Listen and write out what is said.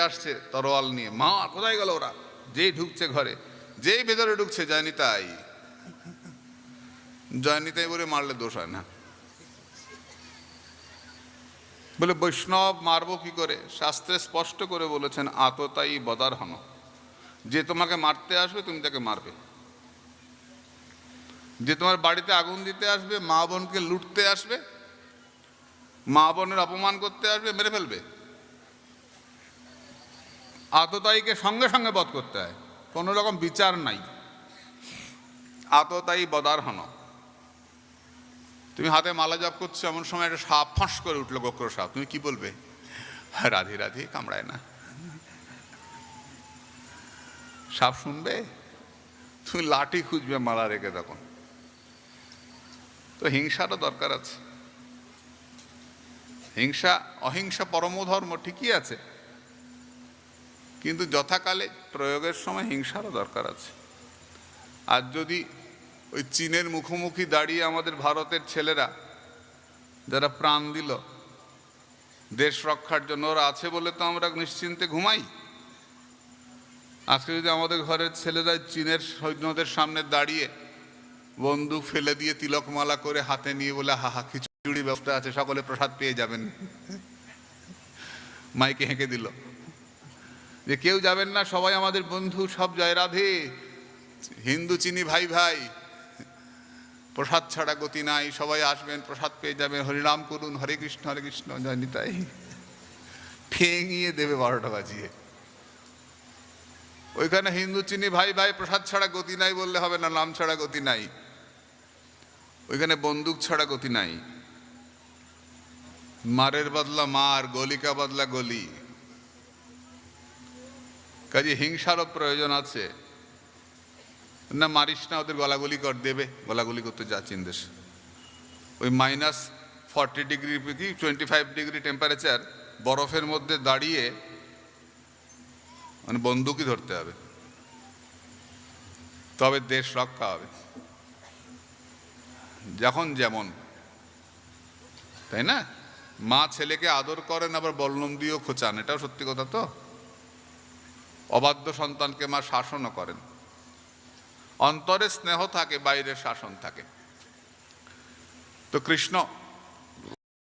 আসছে তরোয়াল নিয়ে। মা, কোথায় গেল ওরা? যেই ঢুকছে ঘরে। যেই ভেতরে ঢুকছে জয়নিতাই। জয়নিতাই বলে মারলে দোষ হয় না। বলে, বৈষ্ণব, মারবো কি করে? শাস্ত্রে স্পষ্ট করে বলেছেন আততাই বদার হন। যে তোমাকে মারতে আসবে, তুমি তাকে মারবে। যে তোমার বাড়িতে আগুন দিতে আসবে, মা বোনকে লুটতে আসবে, মা বোনের অপমান করতে আসবে, মেরে ফেলবে। আততায়ীকে সঙ্গে সঙ্গে বধ করতে হয়। কোনো রকম বিচার নাই। আততায়ী বদার হন। তুমি হাতে মালা জপ করছ, এমন সময় একটা সাপ ফাঁস করে উঠল গোক্র সাপ তুমি কি বলবে? রাধি রাধি, কামড়ায় না। সাপ শুনবে? তুমি লাঠি খুঁজবে মালা রেখে তখন। তো হিংসাটা দরকার আছে। হিংসা, অহিংসা পরমধর্ম ঠিকই আছে। কিন্তু যথাকালে প্রয়োগের সময় হিংসারও দরকার আছে। আর যদি ওই চীনের মুখোমুখি দাঁড়িয়ে আমাদের ভারতের ছেলেরা যারা প্রাণ দিল, দেশ রক্ষার জন্য ওরা আছে বলে তো আমরা নিশ্চিন্তে ঘুমাই। আজকে যদি আমাদের ঘরের ছেলেরা চীনের সৈন্যদের সামনে দাঁড়িয়ে বন্দুক ফেলে দিয়ে তিলকমালা করে হাতে নিয়ে বলে, হা হা, খিচুড়ি ব্যবস্থা আছে, সকলে প্রসাদ পেয়ে যাবেন। মাইকে হেঁকে দিল। যে কেউ যাবেন না, সবাই আমাদের বন্ধু, সব জয় রাধে। হিন্দু, চিনি, ভাই ভাই। প্রসাদ ছাড়া গতি নাই, সবাই আসবেন, প্রসাদ পেয়ে যাবেন। হরিনাম করুন, হরে কৃষ্ণ হরে কৃষ্ণ, জয় নিতাই। ফেঙিয়ে দেবে বারোটা বাজিয়ে। ওইখানে হিন্দু, চিনি, ভাই ভাই, প্রসাদ ছাড়া গতি নাই বললে হবে না, নাম ছাড়া গতি নাই। ওইখানে বন্দুক ছাড়া গতি নাই। মারের বদলা মার, গলিকা বদলা গলি। কাজে হিংসারও প্রয়োজন আছে। না মারিস না, ওদের গলাগুলি কর, দেবে। গলাগুলি করতে যা দেশ ওই মাইনাস ফর্টি ডিগ্রি কি টোয়েন্টি ফাইভ ডিগ্রি টেম্পারেচার বরফের মধ্যে দাঁড়িয়ে মানে বন্দুকই ধরতে হবে। তবে দেশ রক্ষা হবে। যখন যেমন। তাই না? মা ছেলেকে আদর করেন, আবার বল্লম দিয়েও খোঁচান, এটাও সত্যি কথা তো? অবাধ্য সন্তানকে মা শাসনও করেন। অন্তরে স্নেহ থাকে বাইরে শাসন থাকে। তো কৃষ্ণ